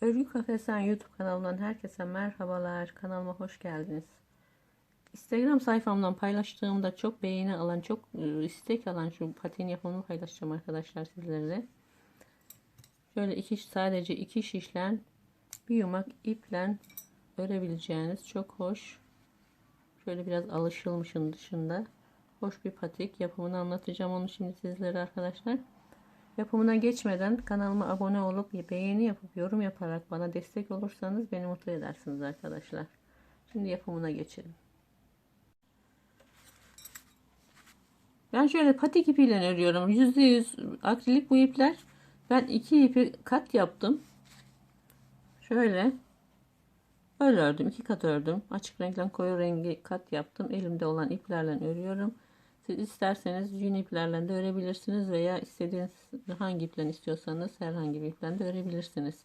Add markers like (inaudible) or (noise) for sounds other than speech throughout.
Örgü Kafesen YouTube kanalından herkese merhabalar. Kanalıma hoş geldiniz. Instagram sayfamdan paylaştığımda çok beğeni alan, çok e, istek alan şu paten yapımını paylaşacağım arkadaşlar sizlerle. Şöyle iki sadece iki şişlen bir yumak iple örebileceğiniz çok hoş. Şöyle biraz alışılmışın dışında hoş bir patik yapımını anlatacağım onu şimdi sizlere arkadaşlar. Yapımına geçmeden kanalıma abone olup beğeni yapıp yorum yaparak bana destek olursanız beni mutlu edersiniz arkadaşlar. Şimdi yapımına geçelim. Ben şöyle patik ipiyle örüyorum. %100 akrilik bu ipler. Ben iki ipi kat yaptım. Şöyle öyle ördüm. iki kat ördüm. Açık renkten koyu rengi kat yaptım. Elimde olan iplerle örüyorum. Siz isterseniz yün iplerle de örebilirsiniz veya istediğiniz hangi iplen istiyorsanız herhangi bir iplen de örebilirsiniz.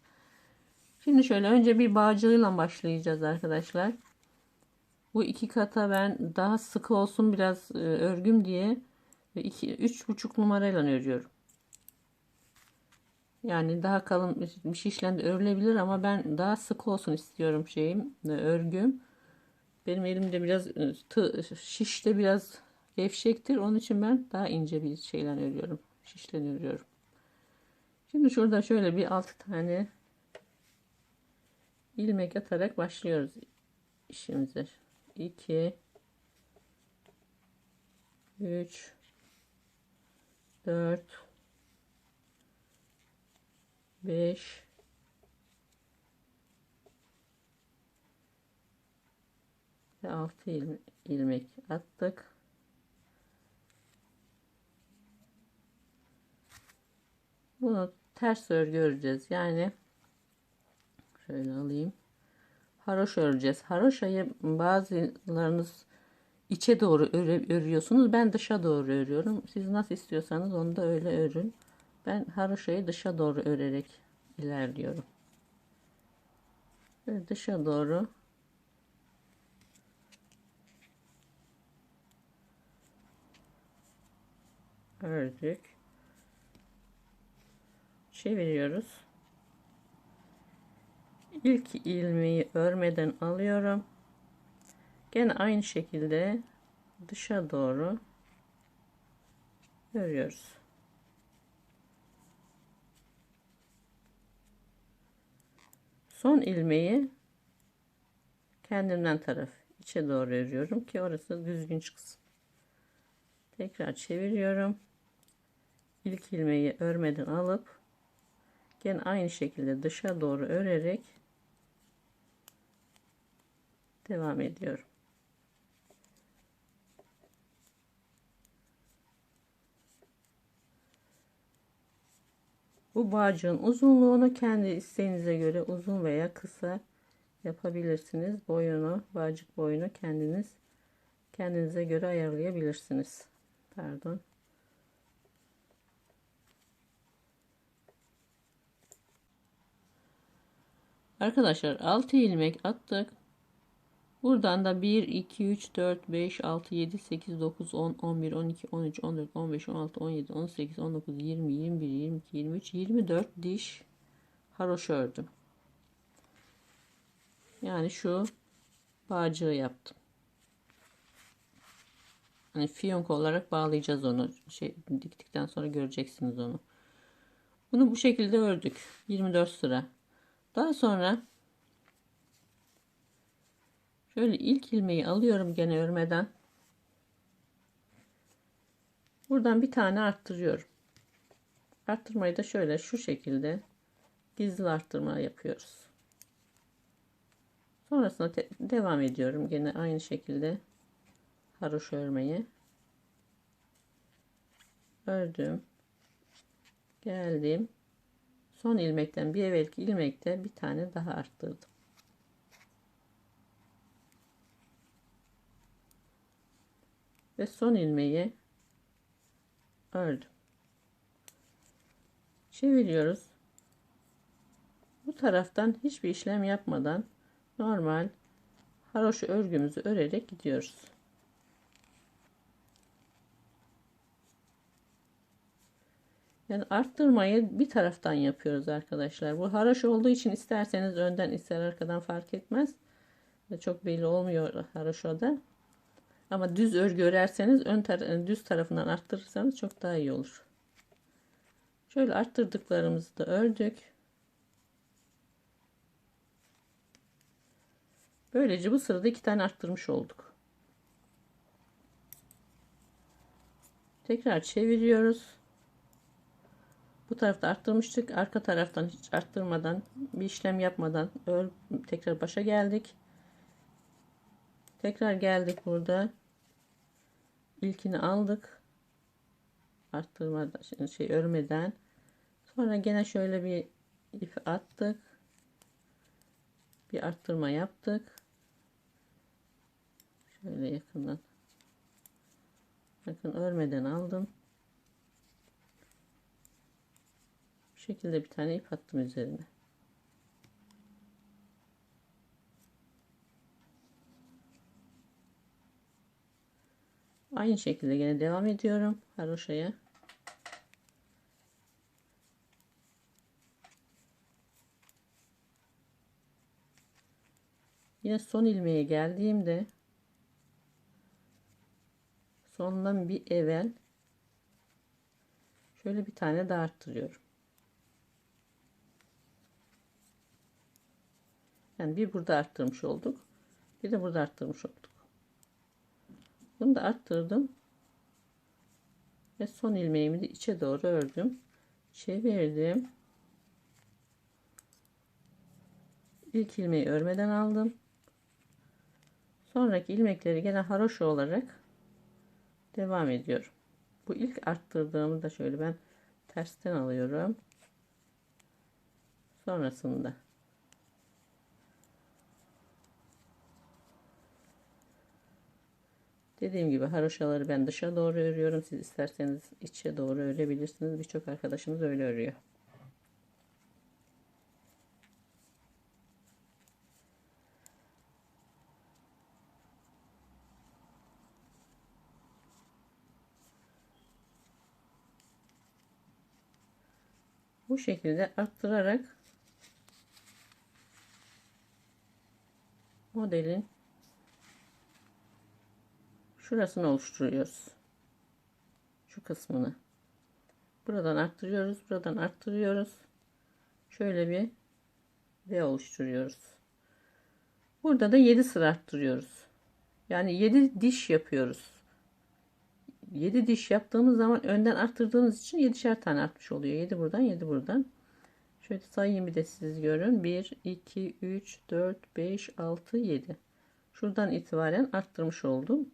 Şimdi şöyle önce bir bağcığıyla başlayacağız arkadaşlar. Bu iki kata ben daha sıkı olsun biraz e, örgüm diye iki, üç buçuk numarayla örüyorum. Yani daha kalın bir şişle de örülebilir ama ben daha sık olsun istiyorum şeyim e, örgüm. Benim elimde biraz e, şişte biraz gevşektir. Onun için ben daha ince bir şeyler örüyorum. Şişlen örüyorum. Şimdi şurada şöyle bir 6 tane ilmek atarak başlıyoruz işimize. 2 3 4 5 ve 6 ilmek attık. Bunu ters örgü öreceğiz. Yani şöyle alayım. Haroşa öreceğiz. Haroşayı bazılarınız içe doğru öre, örüyorsunuz. Ben dışa doğru örüyorum. Siz nasıl istiyorsanız onu da öyle örün. Ben haroşayı dışa doğru örerek ilerliyorum. Böyle dışa doğru ördük çeviriyoruz. İlk ilmeği örmeden alıyorum. Gene aynı şekilde dışa doğru örüyoruz. Son ilmeği kendimden taraf içe doğru örüyorum ki orası düzgün çıksın. Tekrar çeviriyorum. İlk ilmeği örmeden alıp Gene aynı şekilde dışa doğru örerek devam ediyorum. Bu bağcığın uzunluğunu kendi isteğinize göre uzun veya kısa yapabilirsiniz. Boyunu, bağcık boyunu kendiniz kendinize göre ayarlayabilirsiniz. Pardon. Arkadaşlar 6 ilmek attık. Buradan da 1, 2, 3, 4, 5, 6, 7, 8, 9, 10, 11, 12, 13, 14, 15, 16, 17, 18, 19, 20, 21, 22, 23, 24 diş haroşa ördüm. Yani şu bağcığı yaptım. Hani fiyonk olarak bağlayacağız onu. Şey diktikten sonra göreceksiniz onu. Bunu bu şekilde ördük. 24 sıra. Daha sonra şöyle ilk ilmeği alıyorum gene örmeden. Buradan bir tane arttırıyorum. Arttırmayı da şöyle şu şekilde gizli arttırma yapıyoruz. Sonrasında devam ediyorum. Gene aynı şekilde haroşa örmeyi. Ördüm. Geldim. Son ilmekten bir evvelki ilmekte bir tane daha arttırdım. Ve son ilmeği ördüm. Çeviriyoruz. Bu taraftan hiçbir işlem yapmadan normal haroşa örgümüzü örerek gidiyoruz. Yani arttırmayı bir taraftan yapıyoruz arkadaşlar. Bu haraş olduğu için isterseniz önden ister arkadan fark etmez. Çok belli olmuyor haraşoda. Ama düz örgü örerseniz ön tar düz tarafından arttırırsanız çok daha iyi olur. Şöyle arttırdıklarımızı da ördük. Böylece bu sırada iki tane arttırmış olduk. Tekrar çeviriyoruz. Bu tarafta arttırmıştık. Arka taraftan hiç arttırmadan bir işlem yapmadan ör, tekrar başa geldik. Tekrar geldik burada. İlkini aldık. Arttırmadan şey örmeden. Sonra gene şöyle bir ip attık. Bir arttırma yaptık. Şöyle yakından. Bakın örmeden aldım. Şekilde bir tane ip attım üzerine. Aynı şekilde yine devam ediyorum haroşaya. Yine son ilmeğe geldiğimde sondan bir evvel şöyle bir tane daha arttırıyorum. Yani bir burada arttırmış olduk. Bir de burada arttırmış olduk. Bunu da arttırdım. Ve son ilmeğimi de içe doğru ördüm. Çevirdim. İlk ilmeği örmeden aldım. Sonraki ilmekleri gene haroşa olarak devam ediyorum. Bu ilk arttırdığımı da şöyle ben tersten alıyorum. Sonrasında Dediğim gibi haroşaları ben dışa doğru örüyorum. Siz isterseniz içe doğru örebilirsiniz. Birçok arkadaşımız öyle örüyor. Bu şekilde arttırarak modelin şurasını oluşturuyoruz. Şu kısmını. Buradan arttırıyoruz. Buradan arttırıyoruz. Şöyle bir V oluşturuyoruz. Burada da 7 sıra arttırıyoruz. Yani 7 diş yapıyoruz. 7 diş yaptığımız zaman önden arttırdığımız için 7'şer tane artmış oluyor. 7 buradan 7 buradan. Şöyle sayayım bir de siz görün. 1, 2, 3, 4, 5, 6, 7. Şuradan itibaren arttırmış oldum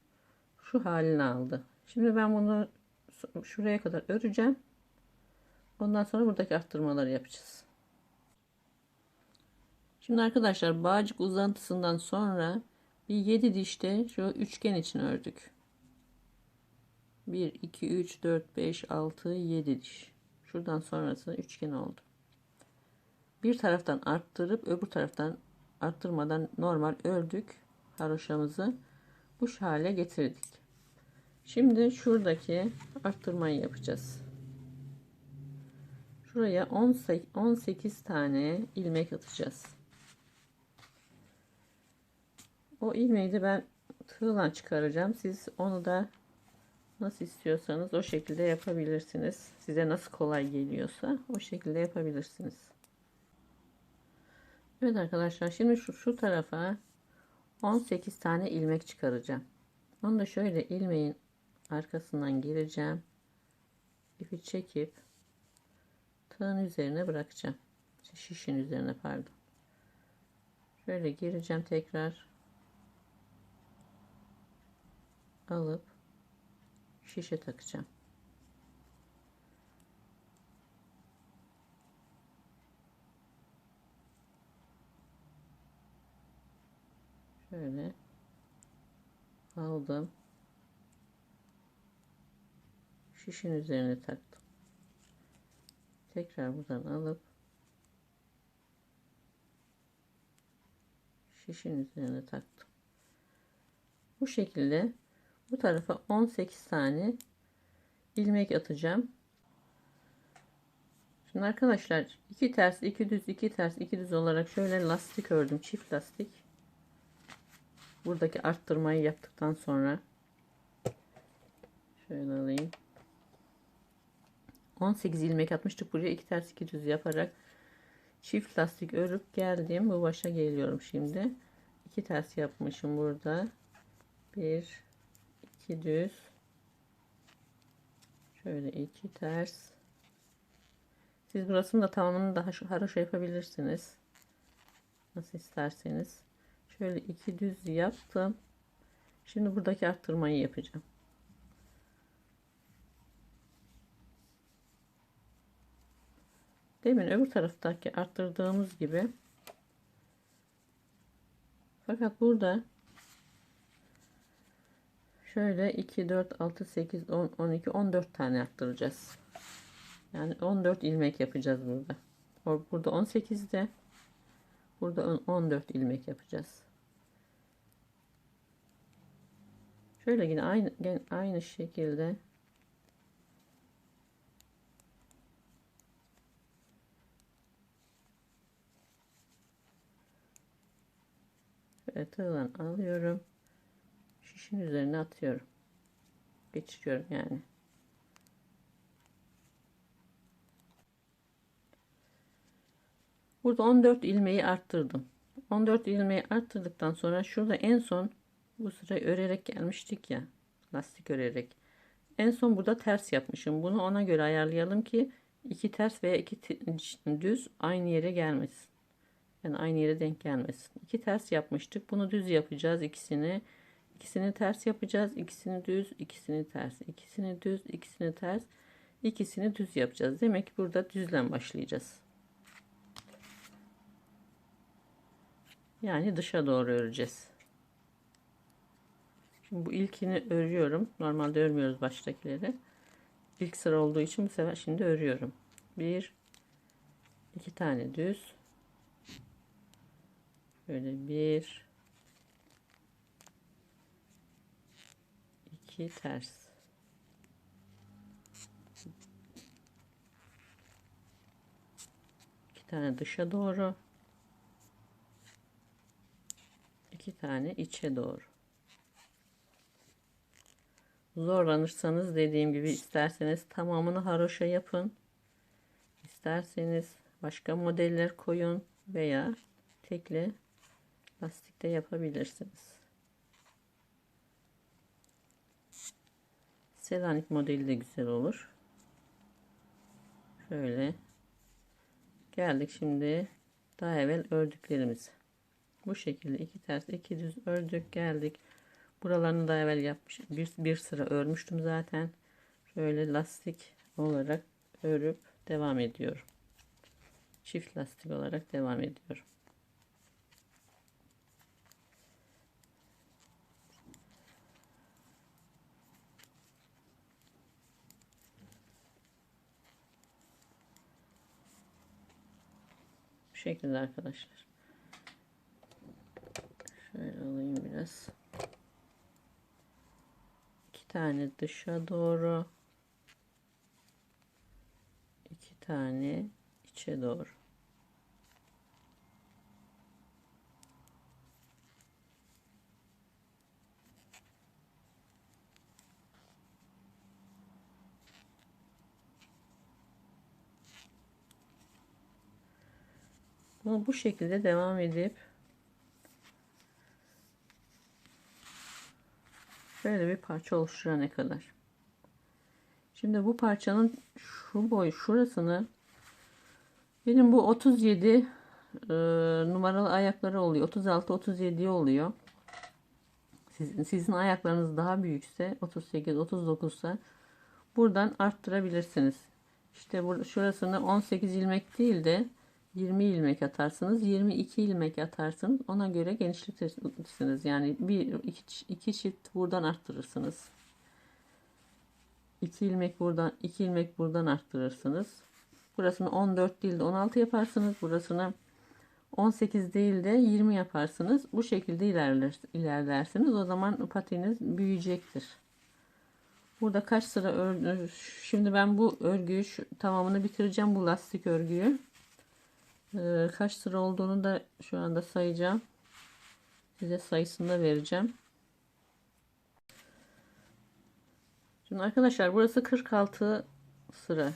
şu halini aldı. Şimdi ben bunu şuraya kadar öreceğim. Ondan sonra buradaki arttırmaları yapacağız. Şimdi arkadaşlar bağcık uzantısından sonra bir 7 dişte şu üçgen için ördük. 1 2 3 4 5 6 7 diş. Şuradan sonrası üçgen oldu. Bir taraftan arttırıp öbür taraftan arttırmadan normal ördük haroşamızı bu hale getirdik. Şimdi şuradaki arttırmayı yapacağız. Şuraya 18 tane ilmek atacağız. O ilmeği de ben tığla çıkaracağım. Siz onu da nasıl istiyorsanız o şekilde yapabilirsiniz. Size nasıl kolay geliyorsa o şekilde yapabilirsiniz. Evet arkadaşlar şimdi şu, şu tarafa 18 tane ilmek çıkaracağım. Onu da şöyle ilmeğin arkasından gireceğim. ipi çekip tığın üzerine bırakacağım. Şişin üzerine pardon. Şöyle gireceğim tekrar. Alıp şişe takacağım. Şöyle aldım. Şişin üzerine taktım. Tekrar buradan alıp şişin üzerine taktım. Bu şekilde bu tarafa 18 tane ilmek atacağım. Şimdi arkadaşlar iki ters iki düz iki ters iki düz olarak şöyle lastik ördüm çift lastik buradaki arttırmayı yaptıktan sonra şöyle alayım 18 ilmek atmıştık buraya iki ters iki düz yaparak çift lastik örüp geldim. Bu başa geliyorum şimdi. İki ters yapmışım burada. Bir iki düz. Şöyle iki ters. Siz burasını da tamamını daha haroşa yapabilirsiniz. Nasıl isterseniz. Şöyle iki düz yaptım. Şimdi buradaki arttırmayı yapacağım demin öbür taraftaki arttırdığımız gibi. Fakat burada şöyle 2 4 6 8 10 12 14 tane arttıracağız. Yani 14 ilmek yapacağız burada. Burada 18'de burada 14 ilmek yapacağız. Şöyle yine aynı aynı şekilde tığdan alıyorum. Şişin üzerine atıyorum. Geçiriyorum yani. Burada 14 ilmeği arttırdım. 14 ilmeği arttırdıktan sonra şurada en son bu sırayı örerek gelmiştik ya. Lastik örerek. En son burada ters yapmışım. Bunu ona göre ayarlayalım ki iki ters veya iki düz aynı yere gelmesin. Yani aynı yere denk gelmesin. İki ters yapmıştık. Bunu düz yapacağız ikisini. İkisini ters yapacağız. İkisini düz, ikisini ters. İkisini düz, ikisini ters. İkisini düz yapacağız. Demek ki burada düzlen başlayacağız. Yani dışa doğru öreceğiz. Şimdi bu ilkini örüyorum. Normalde örmüyoruz baştakileri. İlk sıra olduğu için bu sefer şimdi örüyorum. Bir, iki tane düz. Böyle bir, iki ters. İki tane dışa doğru. iki tane içe doğru. Zorlanırsanız dediğim gibi isterseniz tamamını haroşa yapın. İsterseniz başka modeller koyun veya tekli lastikte yapabilirsiniz. Selanik modeli de güzel olur. Şöyle geldik şimdi daha evvel ördüklerimiz. Bu şekilde iki ters iki düz ördük geldik. Buralarını da evvel yapmış bir, bir sıra örmüştüm zaten. Şöyle lastik olarak örüp devam ediyorum. Çift lastik olarak devam ediyorum. Bu şekilde arkadaşlar. Şöyle alayım biraz. İki tane dışa doğru. iki tane içe doğru. Bunu bu şekilde devam edip şöyle bir parça oluşturana kadar. Şimdi bu parçanın şu boy şurasını benim bu 37 e, numaralı ayakları oluyor. 36 37 oluyor. Sizin, sizin ayaklarınız daha büyükse 38 39 ise buradan arttırabilirsiniz. İşte burada şurasını 18 ilmek değil de 20 ilmek atarsınız. 22 ilmek atarsınız. Ona göre genişletirsiniz. Yani bir iki, çift buradan arttırırsınız. 2 ilmek buradan 2 ilmek buradan arttırırsınız. Burasını 14 değil de 16 yaparsınız. Burasını 18 değil de 20 yaparsınız. Bu şekilde ilerler, ilerlersiniz. O zaman patiniz büyüyecektir. Burada kaç sıra ördü? Şimdi ben bu örgüyü tamamını bitireceğim bu lastik örgüyü. Ee, kaç sıra olduğunu da şu anda sayacağım. Size sayısını da vereceğim. Şimdi arkadaşlar burası 46 sıra.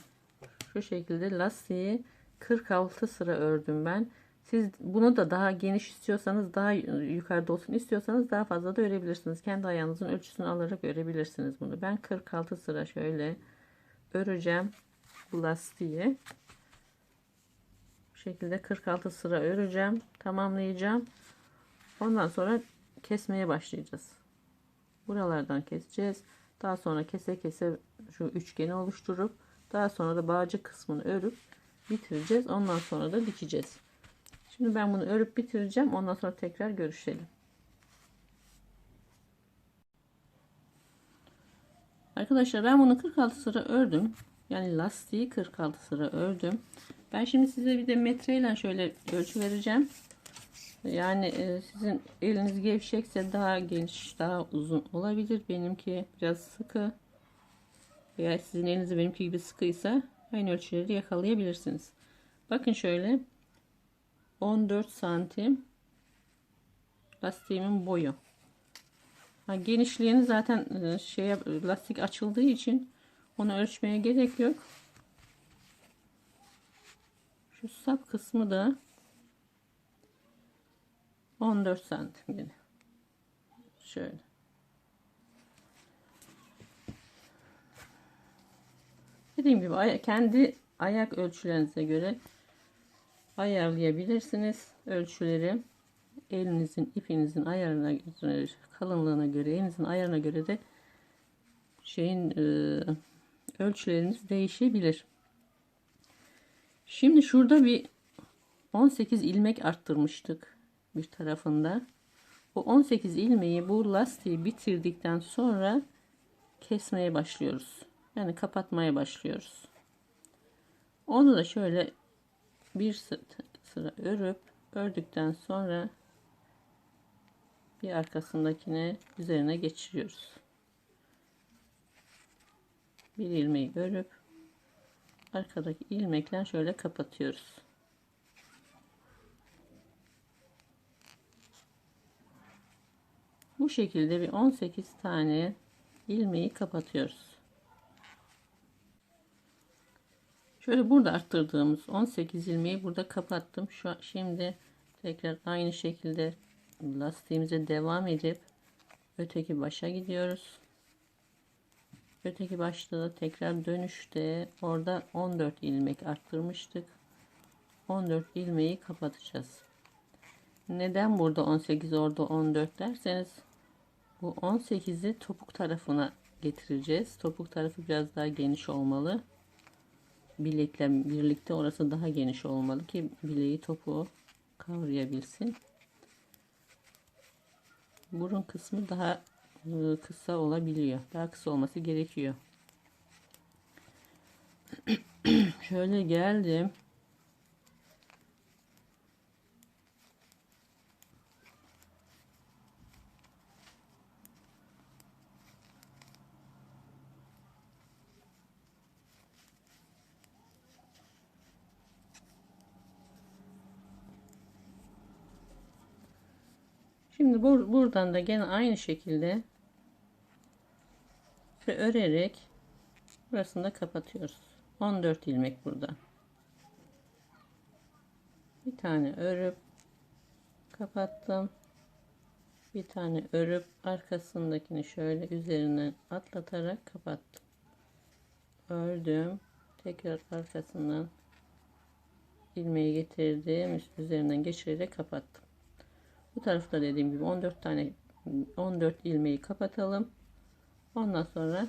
Şu şekilde lastiği 46 sıra ördüm ben. Siz bunu da daha geniş istiyorsanız daha yukarıda olsun istiyorsanız daha fazla da örebilirsiniz. Kendi ayağınızın ölçüsünü alarak örebilirsiniz bunu. Ben 46 sıra şöyle öreceğim bu lastiği. Şekilde 46 sıra öreceğim. Tamamlayacağım. Ondan sonra kesmeye başlayacağız. Buralardan keseceğiz. Daha sonra kese kese şu üçgeni oluşturup daha sonra da bağcı kısmını örüp bitireceğiz. Ondan sonra da dikeceğiz. Şimdi ben bunu örüp bitireceğim. Ondan sonra tekrar görüşelim. Arkadaşlar ben bunu 46 sıra ördüm. Yani lastiği 46 sıra ördüm. Ben şimdi size bir de metreyle şöyle ölçü vereceğim. Yani e, sizin eliniz gevşekse daha geniş, daha uzun olabilir. Benimki biraz sıkı. Veya sizin eliniz benimki gibi sıkıysa aynı ölçüleri yakalayabilirsiniz. Bakın şöyle 14 santim lastiğimin boyu. Ha, genişliğini zaten e, şeye lastik açıldığı için onu ölçmeye gerek yok. Şu sap kısmı da 14 santim yine. Şöyle. Dediğim gibi kendi ayak ölçülerinize göre ayarlayabilirsiniz ölçüleri. Elinizin ipinizin ayarına kalınlığına göre elinizin ayarına göre de şeyin e, ölçüleriniz değişebilir. Şimdi şurada bir 18 ilmek arttırmıştık bir tarafında. Bu 18 ilmeği bu lastiği bitirdikten sonra kesmeye başlıyoruz. Yani kapatmaya başlıyoruz. Onu da şöyle bir sıra örüp ördükten sonra bir arkasındakine üzerine geçiriyoruz. Bir ilmeği örüp arkadaki ilmekle şöyle kapatıyoruz. Bu şekilde bir 18 tane ilmeği kapatıyoruz. Şöyle burada arttırdığımız 18 ilmeği burada kapattım. Şu şimdi tekrar aynı şekilde lastiğimize devam edip öteki başa gidiyoruz. Öteki başta da tekrar dönüşte orada 14 ilmek arttırmıştık. 14 ilmeği kapatacağız. Neden burada 18 orada 14 derseniz bu 18'i topuk tarafına getireceğiz. Topuk tarafı biraz daha geniş olmalı bilekle birlikte orası daha geniş olmalı ki bileği topu kavrayabilsin. Burun kısmı daha kısa olabiliyor. Daha kısa olması gerekiyor. (clears throat) Şöyle geldim. Şimdi bur buradan da gene aynı şekilde ve örerek burasını da kapatıyoruz. 14 ilmek burada. Bir tane örüp kapattım. Bir tane örüp arkasındakini şöyle üzerine atlatarak kapattım. Ördüm. Tekrar arkasından ilmeği getirdim. Üzerinden geçirerek kapattım. Bu tarafta dediğim gibi 14 tane 14 ilmeği kapatalım. Ondan sonra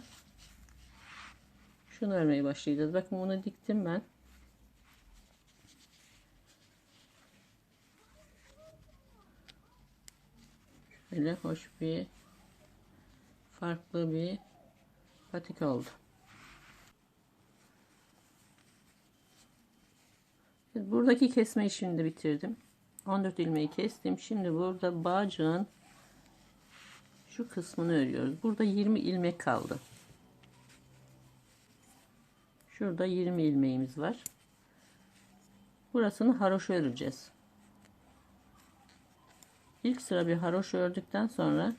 şunu örmeye başlayacağız. Bakın bunu diktim ben. Şöyle hoş bir farklı bir patik oldu. Buradaki kesme işini de bitirdim. 14 ilmeği kestim. Şimdi burada bağcığın şu kısmını örüyoruz. Burada 20 ilmek kaldı. Şurada 20 ilmeğimiz var. Burasını haroşa öreceğiz. İlk sıra bir haroşa ördükten sonra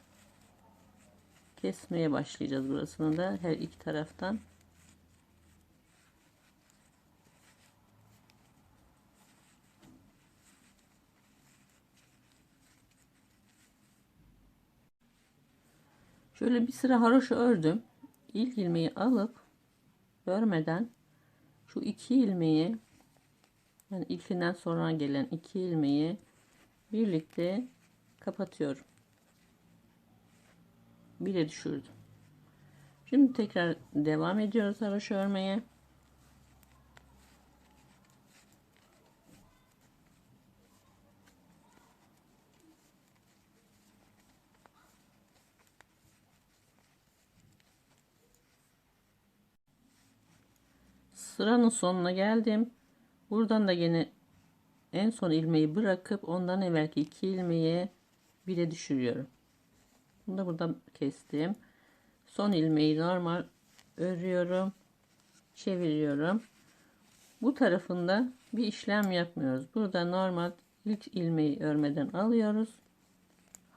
kesmeye başlayacağız burasını da her iki taraftan Şöyle bir sıra haroşa ördüm. İlk ilmeği alıp örmeden şu iki ilmeği yani ilkinden sonra gelen iki ilmeği birlikte kapatıyorum. Bir de düşürdüm. Şimdi tekrar devam ediyoruz haroşa örmeye. Sıranın sonuna geldim. Buradan da yine en son ilmeği bırakıp ondan evvelki iki ilmeği bire düşürüyorum. Bunu da buradan kestim. Son ilmeği normal örüyorum. Çeviriyorum. Bu tarafında bir işlem yapmıyoruz. Burada normal ilk ilmeği örmeden alıyoruz.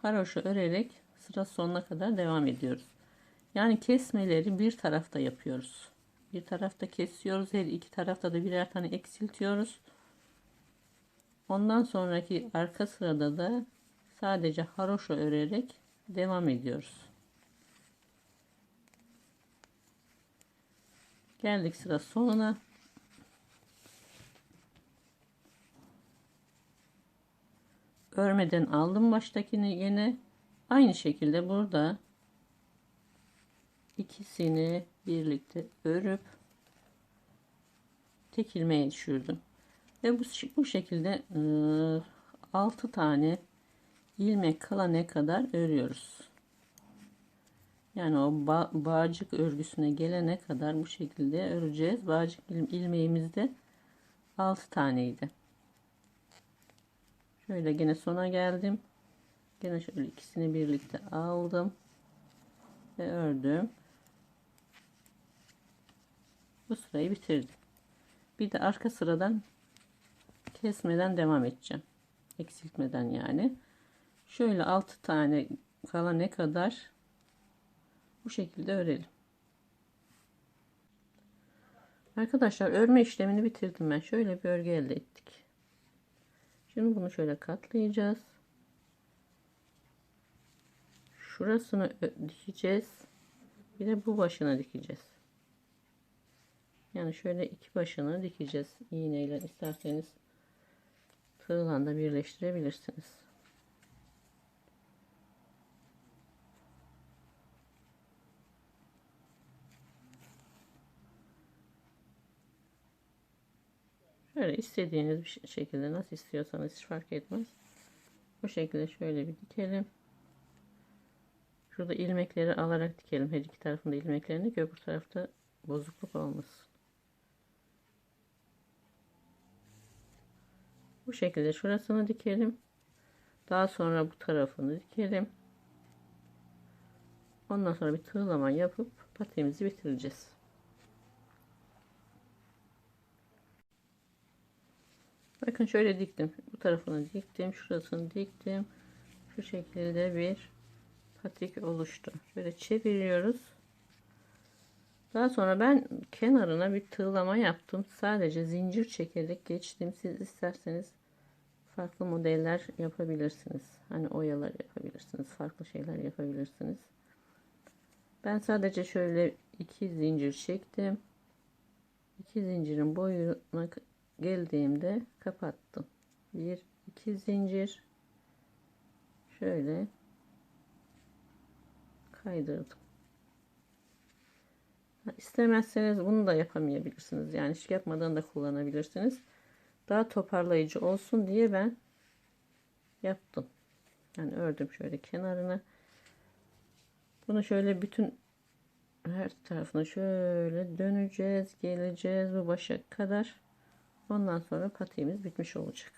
Haroşa örerek sıra sonuna kadar devam ediyoruz. Yani kesmeleri bir tarafta yapıyoruz. Bir tarafta kesiyoruz. Her iki tarafta da birer tane eksiltiyoruz. Ondan sonraki arka sırada da sadece haroşa örerek devam ediyoruz. Geldik sıra sonuna. Örmeden aldım baştakini yine aynı şekilde burada ikisini birlikte örüp tek ilmeğe düşürdüm. Ve bu, bu şekilde e, 6 tane ilmek kalana kadar örüyoruz. Yani o ba bağcık örgüsüne gelene kadar bu şekilde öreceğiz. Bağcık ilmeğimiz de 6 taneydi. Şöyle gene sona geldim. Gene şöyle ikisini birlikte aldım ve ördüm. Bu sırayı bitirdim. Bir de arka sıradan kesmeden devam edeceğim. Eksiltmeden yani. Şöyle 6 tane kalan ne kadar bu şekilde örelim. Arkadaşlar örme işlemini bitirdim ben. Şöyle bir örgü elde ettik. Şimdi bunu şöyle katlayacağız. Şurasını dikeceğiz. Bir de bu başına dikeceğiz. Yani şöyle iki başını dikeceğiz. İğneyle isterseniz tığla da birleştirebilirsiniz. Şöyle istediğiniz bir şekilde nasıl istiyorsanız hiç fark etmez. Bu şekilde şöyle bir dikelim. Şurada ilmekleri alarak dikelim. Her iki tarafında ilmeklerini öbür tarafta bozukluk olmasın. Bu şekilde şurasını dikelim. Daha sonra bu tarafını dikelim. Ondan sonra bir tığlama yapıp patiğimizi bitireceğiz. Bakın şöyle diktim. Bu tarafını diktim. Şurasını diktim. Şu şekilde bir patik oluştu. Şöyle çeviriyoruz. Daha sonra ben kenarına bir tığlama yaptım. Sadece zincir çekerek geçtim. Siz isterseniz farklı modeller yapabilirsiniz. Hani oyalar yapabilirsiniz. Farklı şeyler yapabilirsiniz. Ben sadece şöyle iki zincir çektim. İki zincirin boyuna geldiğimde kapattım. Bir, iki zincir. Şöyle kaydırdım. İstemezseniz bunu da yapamayabilirsiniz. Yani hiç yapmadan da kullanabilirsiniz. Daha toparlayıcı olsun diye ben yaptım. Yani ördüm şöyle kenarına. Bunu şöyle bütün her tarafına şöyle döneceğiz, geleceğiz bu başa kadar. Ondan sonra patiğimiz bitmiş olacak.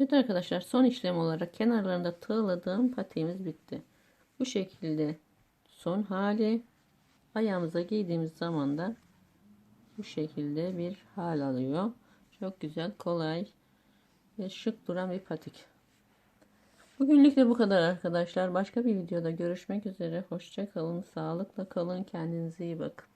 Evet arkadaşlar son işlem olarak kenarlarında tığladığım patiğimiz bitti. Bu şekilde son hali ayağımıza giydiğimiz zaman da bu şekilde bir hal alıyor. Çok güzel, kolay ve şık duran bir patik. Bugünlük de bu kadar arkadaşlar. Başka bir videoda görüşmek üzere. Hoşça kalın, sağlıkla kalın, kendinize iyi bakın.